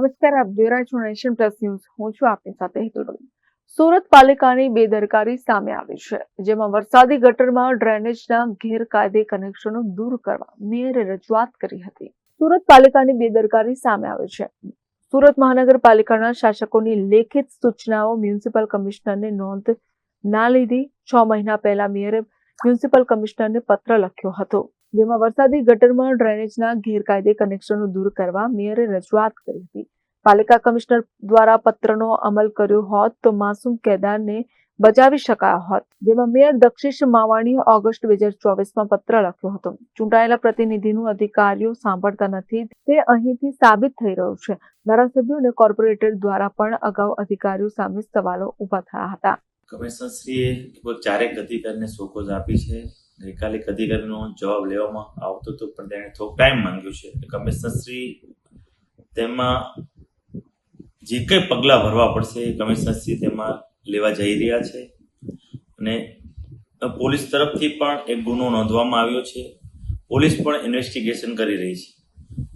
નમસ્કાર, આપ જોઈ રહ્યા છો નેશન પ્લસ ન્યૂઝ. હું છું આપની સાથે હેતુ સુરત પાલિકાની બેદરકારી સામે આવી છે, જેમાં વરસાદી ગટરમાં ડ્રેનેજના ગેરકાયદે કનેક્શનો દૂર કરવા મેયરે રજૂઆત કરી હતી. સુરત પાલિકાની બેદરકારી સામે આવી છે. સુરત મહાનગરપાલિકાના શાસકોની લેખિત સૂચનાઓ મ્યુનિસિપલ કમિશનરને નોંધ ના લીધી. છ મહિના પહેલા મેયરે મ્યુનિસિપલ કમિશનરને પત્ર લખ્યો હતો. જેમાં વરસાદી ગટરમાં ડ્રેનેજના ગેરકાયદે કનેક્શનો દૂર કરવા મેયરે રજૂઆત કરી હતી. પાલિકા કમિશનર દ્વારા પત્રનો અમલ કર્યો હોત તો માસૂમ કેદારને બચાવી શકાયા હોત. જેમાં મેયર દક્ષિશ માવાણીએ ઓગસ્ટ બે હજાર ચોવીસમાં પત્ર લખ્યો હતો. ચૂંટાયેલા પ્રતિનિધિનું અધિકારીઓ સાંભળતા નથી. તે અહીંથી સાબિત થઈ રહ્યું છે. ધારાસભ્યો અને કોર્પોરેટર દ્વારા પણ અગાઉ અધિકારીઓ સામે સવાલો ઊભા થયા હતા. કમિશનરશ્રીએ ચારેક અધિકારીને સોકોજ આપી છે. ગઈકાલે એક અધિકારીનો જવાબ લેવામાં આવતો હતો, પણ તેણે થોડો ટાઈમ માંગ્યો છે. કમિશનરશ્રી તેમાં જે કંઈ પગલાં ભરવા પડશે એ કમિશનરશ્રી તેમાં લેવા જઈ રહ્યા છે. અને પોલીસ તરફથી પણ એક ગુનો નોંધવામાં આવ્યો છે. પોલીસ પણ ઇન્વેસ્ટિગેશન કરી રહી છે.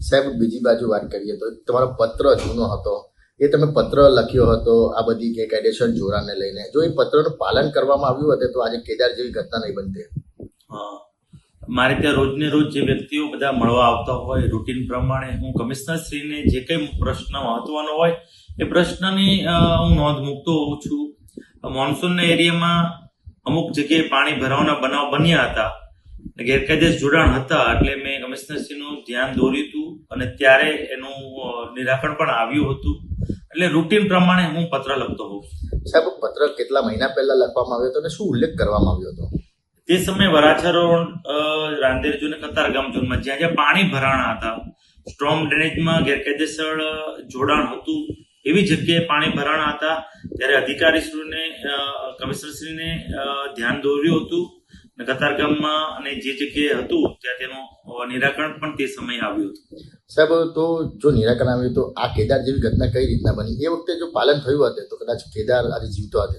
સાહેબ, બીજી બાજુ વાત કરીએ તો તમારો પત્ર જૂનો હતો. એ તમે પત્ર લખ્યો હતો, આ બધી ગેરકાયદેસર જોરાને લઈને. જો એ પત્રનું પાલન કરવામાં આવ્યું હતું, તો આજે કેદાર જેવી ઘટના નહીં બનતી. મારે ત્યાં રોજને રોજ જે વ્યક્તિઓ બધા મળવા આવતા હોય, રૂટીન પ્રમાણે હું કમિશનરશ્રીને જે કંઈ પ્રશ્ન મહત્વનો હોય, એ પ્રશ્નની હું નોંધ મૂકતો હોઉં છું. મોન્સૂનના એરિયામાં અમુક જગ્યાએ પાણી ભરાવાના બનાવ બન્યા હતા. ગેરકાયદેસર જોડાણ હતા, એટલે મેં કમિશનરશ્રીનું ધ્યાન દોર્યું હતું અને ત્યારે એનું નિરાકરણ પણ આવ્યું હતું. એટલે રૂટીન પ્રમાણે હું પત્ર લખતો હોઉં સાહેબ, પત્ર કેટલા મહિના પહેલા લખવામાં આવ્યો હતો અને શું ઉલ્લેખ કરવામાં આવ્યો હતો? તે સમયે વરાછા રોડ અ, રાંદેર ઝોન અને કતારગામ ઝોનમાં જ્યાં જ્યાં પાણી ભરાણા હતા સ્ટ્રોંગ ડ્રેનેજમાં ગેરકાયદેસર જોડાણ હતું એવી જગ્યાએ પાણી ભરાણા હતા ત્યારે અધિકારીશ્રીને કમિશનરશ્રીને ધ્યાન દોર્યું હતું અને કતારગામમાં અને જે જગ્યાએ હતું ત્યાં તેનું નિરાકરણ પણ તે સમયે આવ્યું હતું. સાહેબ તો જો નિરાકરણ આવ્યું તો આ કેદાર જેવી ઘટના કઈ રીતના બની? એ વખતે જો પાલન થયું હતું તો કદાચ કેદાર આજે જીવતો હતો?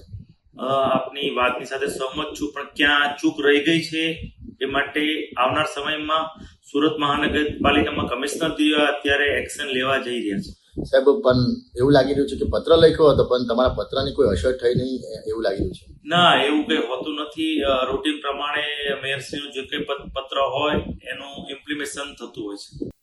આપની વાતની સાથે સહમત છું પણ ક્યાં ચૂક રહી ગઈ છે એ માટે આવનાર સમયમાં સુરત મહાનગરપાલિકામાં કમિશનર અત્યારે એક્શન લેવા જઈ રહ્યા છે. સાહેબ પણ એવું લાગી રહ્યું છે કે પત્ર લખ્યો હતો પણ તમારા પત્રની કોઈ અસર થઈ નહીં એવું લાગી રહ્યું છે? ના એવું કંઈ હોતું નથી. રૂટીન પ્રમાણે મેયરશ્રીનું જે કંઈ પત્ર હોય એનું ઇમ્પ્લિમેશન થતું હોય છે.